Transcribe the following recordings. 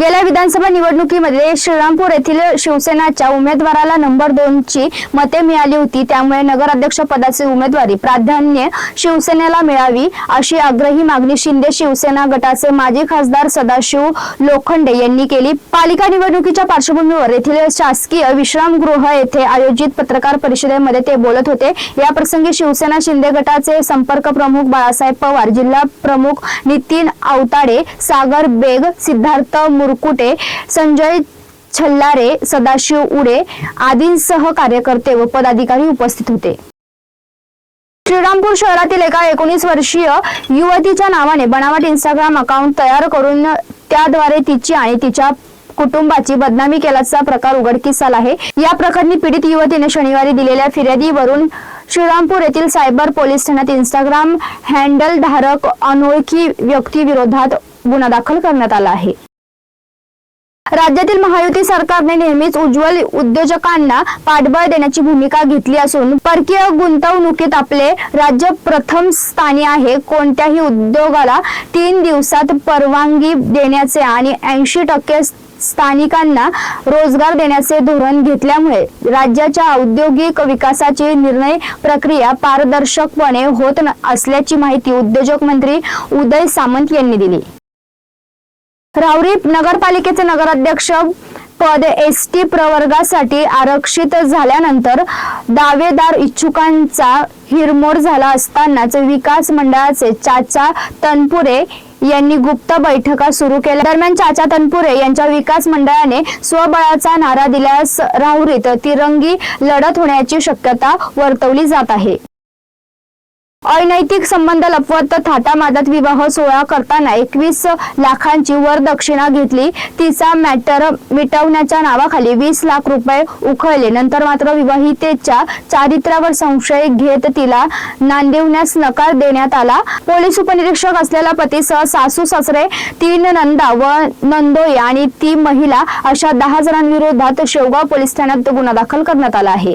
गेल्या विधानसभा निवडणुकीमध्ये श्रीरामपूर येथील शिवसेनाच्या उमेदवाराला नंबर दोनची मते मिळाली होती. त्यामुळे नगराध्यक्ष पदाची उमेदवारी प्राधान्य शिवसेनेला मिळावी अशी आग्रही मागणी शिंदे शिवसेना गटाचे माजी खासदार सदाशिव लोखंडे यांनी केली. पालिका निवडणुकीच्या पार्श्वभूमीवर येथील शासकीय विश्रामगृह येथे आयोजित पत्रकार परिषदेमध्ये ते बोलत होते. या प्रसंगी शिवसेना शिंदे गटाचे संपर्क प्रमुख बाळासाहेब पवार जिल्हा प्रमुख नितीन आवताडे सागर बेग सिद्धार्थ मुरकुटे संजय छल्लारे सदाशिव उडे आदींसह कार्यकर्ते व पदाधिकारी उपस्थित होते. श्रीरामपूर शहरातील एका एकोणीस वर्षीय युवतीच्या नावाने बनावट इंस्टाग्राम अकाउंट तयार करून त्याद्वारे तिची आणि तिच्या कुटुंबाची बदनामी केल्याचा प्रकार उघडकीस आला आहे. या प्रकरणी पीडित युवतीने शनिवारी दिलेल्या फिर्यादीवरून श्रीरामपूर येथील सायबर पोलीस ठाण्यात इंस्टाग्राम हँडल धारक अनोळखी व्यक्तीविरोधात गुन्हा दाखल करण्यात आला आहे. राज्यातील महायुती सरकारने नेहमीच उज्ज्वल उद्योजकांना पाठबळ देण्याची भूमिका घेतली असून परकीय गुंतवणुकीत आपले राज्य प्रथम स्थानी आहे. कोणत्याही उद्योगाला तीन दिवसात परवानगी देण्याचे आणि ऐंशी टक्के स्थानिकांना रोजगार देण्याचे धोरण घेतल्यामुळे राज्याच्या औद्योगिक विकासाची निर्णय प्रक्रिया पारदर्शकपणे होत असल्याची माहिती उद्योजक मंत्री उदय सामंत यांनी दिली. राऊरी नगरपालिकेचे नगराध्यक्ष पद एस टी प्रवर्गासाठी आरक्षित झाल्यानंतर दावेदार इच्छुकांचा हिरमोड झाला असतानाच विकास मंडळाचे चाचा तनपुरे यांनी गुप्त बैठका सुरू केल्या. दरम्यान चाचा तनपुरे यांच्या विकास मंडळाने स्वबळाचा नारा दिल्यास राहुरीत तिरंगी लढत होण्याची शक्यता वर्तवली जात आहे. अनैतिक संबंध लपवत थाटामाटात विवाह सोहळा करताना एकवीस लाखांची वरदक्षिणा घेतली. तिचा मॅटर मिटवण्याच्या नावाखाली वीस लाख रुपये उखळले. नंतर मात्र विवाहितेच्या चारित्र्यावर संशय घेत तिला नांदिवण्यास नकार देण्यात आला. पोलीस उपनिरीक्षक असलेला पतीसह सासू सासरे तीन नंदा व नंदोई आणि ती महिला अशा दहा जणांविरोधात शेवगाव पोलीस ठाण्यात गुन्हा दाखल करण्यात आला आहे.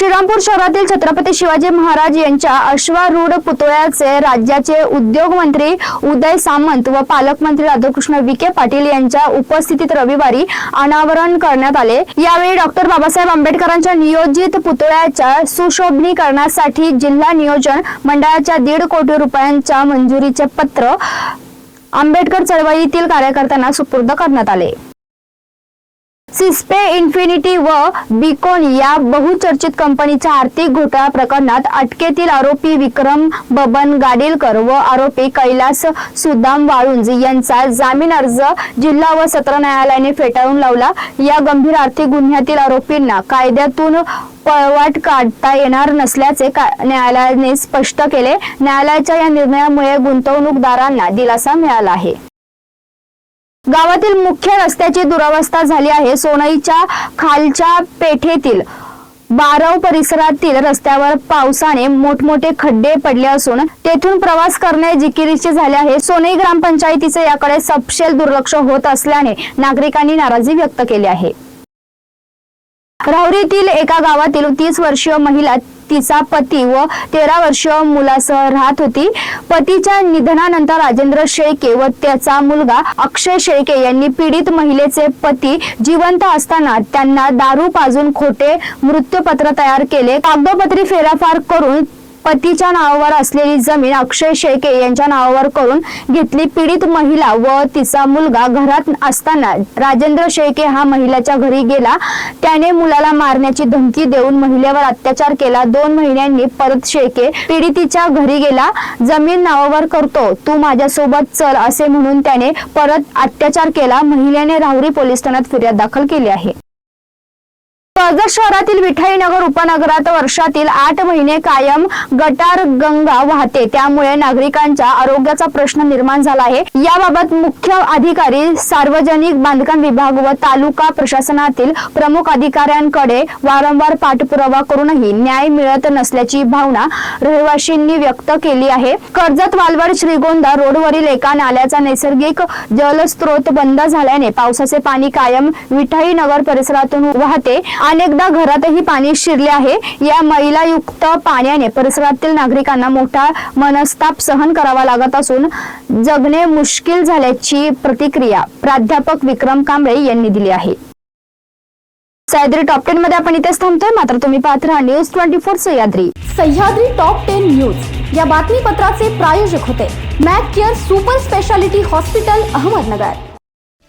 श्रीरामपूर शहरातील छत्रपती शिवाजी महाराज यांच्या अश्वारूढ पुतळ्याचे राज्याचे उद्योग मंत्री उदय सामंत व पालकमंत्री राधाकृष्ण विखे पाटील यांच्या उपस्थितीत रविवारी अनावरण करण्यात आले. यावेळी डॉक्टर बाबासाहेब आंबेडकरांच्या नियोजित पुतळ्याच्या सुशोभनीकरणासाठी जिल्हा नियोजन मंडळाच्या दीड कोटी रुपयांच्या मंजुरीचे पत्र आंबेडकर चळवळीतील कार्यकर्त्यांना सुपूर्द करण्यात आले. सिस्पे इन्फिनिटी व बिकॉन या बहुचर्चित कंपनीच्या आर्थिक घोटाळा प्रकरणात अटकेतील आरोपी विक्रम बबन गाडीलकर व आरोपी कैलास सुदाम वाळुंज यांचा जामीन अर्ज जिल्हा व सत्र न्यायालयाने फेटाळून लावला. या गंभीर आर्थिक गुन्ह्यातील आरोपींना कायद्यातून पळवाट काढता येणार नसल्याचे का- न्यायालयाने स्पष्ट केले. न्यायालयाच्या या निर्णयामुळे गुंतवणूकदारांना दिलासा मिळाला आहे. गावातील मुख्य रस्त्याची दुरावस्था झाली आहे. सोनईच्या खालच्या पेठेतील बारव परिसरातील रस्त्यावर पावसाने मोठमोठे खड्डे पडले असून तेथून प्रवास करणे जिकिरीचे झाले आहे. सोनई ग्रामपंचायतीचे याकडे सपशेल दुर्लक्ष होत असल्याने नागरिकांनी नाराजी व्यक्त केली आहे. राहुरीतील एका गावातील तीस वर्षीय महिला तिचा पती व तेरा वर्षीय मुलासह राहत होती. पतीच्या निधनानंतर राजेंद्र शेळके व त्याचा मुलगा अक्षय शेळके यांनी पीडित महिलेचे पती जिवंत असताना त्यांना दारू पाजून खोटे मृत्यूपत्र तयार केले. कागदोपत्री फेराफार करून पतीच्या नावावर असलेली जमीन अक्षय शेळके यांच्या नावावर करून घेतली पीडित महिला व तिचा मुलगा घरात असताना राजेंद्र शेळके हा महिलाच्या घरी गेला. त्याने मुलाला मारण्याची धमकी देऊन महिलेवर अत्याचार केला. दोन महिन्यांनी परत शेळके पीडितीच्या घरी गेला. जमीन नावावर करतो. तू माझ्यासोबत चल असे म्हणून त्याने परत अत्याचार केला. महिलेने राहुरी पोलीस ठाण्यात फिर्याद दाखल केली आहे. कर्जत शहरातील विठाईनगर उपनगरात वर्षातील आठ महिने कायम गटार गंगा वाहते. त्यामुळे नागरिकांच्या आरोग्याचा प्रश्न निर्माण झाला आहे. याबाबत मुख्य अधिकारी सार्वजनिक बांधकाम विभाग व तालुका प्रशासनातील प्रमुख अधिकाऱ्यांकडे वारंवार पाठपुरावा करूनही न्याय मिळत नसल्याची भावना रहिवाशींनी व्यक्त केली आहे. कर्जत वालवड श्रीगोंदा रोडवरील एका नाल्याचा नैसर्गिक जलस्रोत बंद झाल्याने पावसाचे पाणी कायम विठाई नगर परिसरातून वाहते. अनेकदा घरातही पाणी शिरले आहे. या मैलायुक्त पाण्याने परिसरातील नागरिकांना मोठा मनस्ताप सहन करावा लागत असून जगणे मुश्किल झाल्याची प्रतिक्रिया प्राध्यापक विक्रम कांबळे यांनी दिली आहे. सह्याद्री टॉप टेन मध्ये आपण इथेच थांबतोय. मात्र तुम्ही पाहत राहा news twenty four Sahyadri. Sahyadri top ten news. या बातमीपत्राचे प्रायोजक होते. Mac care super speciality hospital Ahmednagar.